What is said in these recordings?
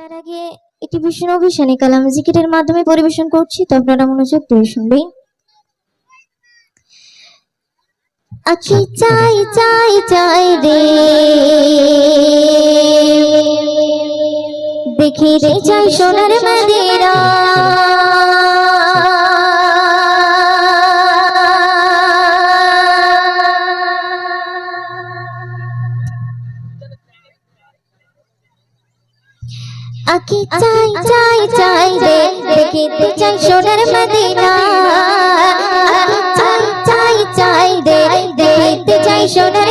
তার আগে এটি ভীষণ অভিশানে কালাম জিকিরের মাধ্যমে পরিবেশন করছি। তো আপনারা মনোযোগ দিয়ে শুনবেন। আখি চাই চাই চাই রে। দেখি রে চাই সোনার মদিনা আকি, চাই চাই চাই রে, দেখিতে চাই সোনার মদিনা। আকি চাই চাই চাই রে, দেখিতে চাই সোনার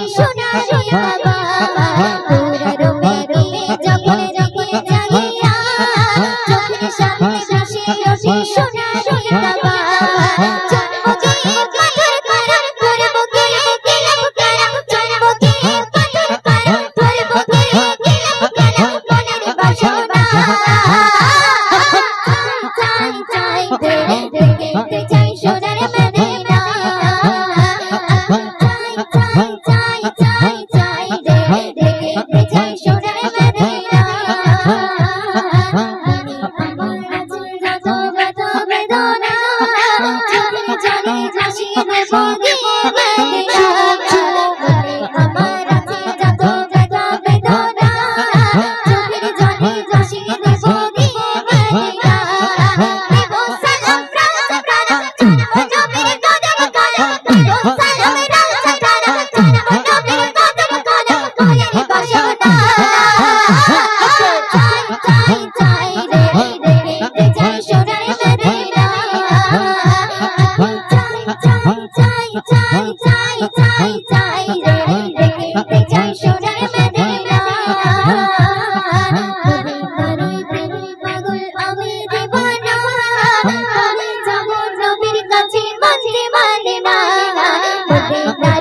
Chạy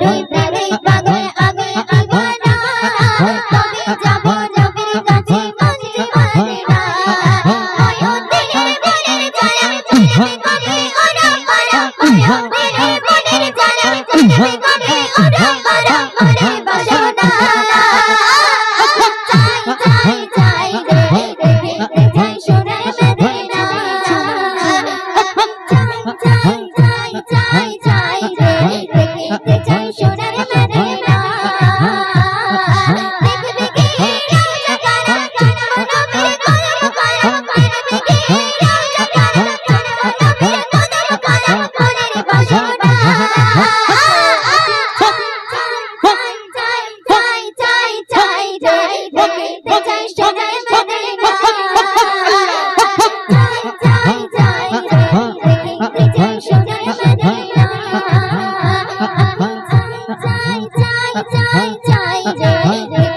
প্রারই প্রারই পাগল আগুই আগুই না তবে যাব জবির কাছে কাছে মানে না। অয়ন দিনে বনের চলে চলে কবে ওরা পারা অয়ন দিনে বনের চলে চলে কবে ওরা পারা মনে বাসনা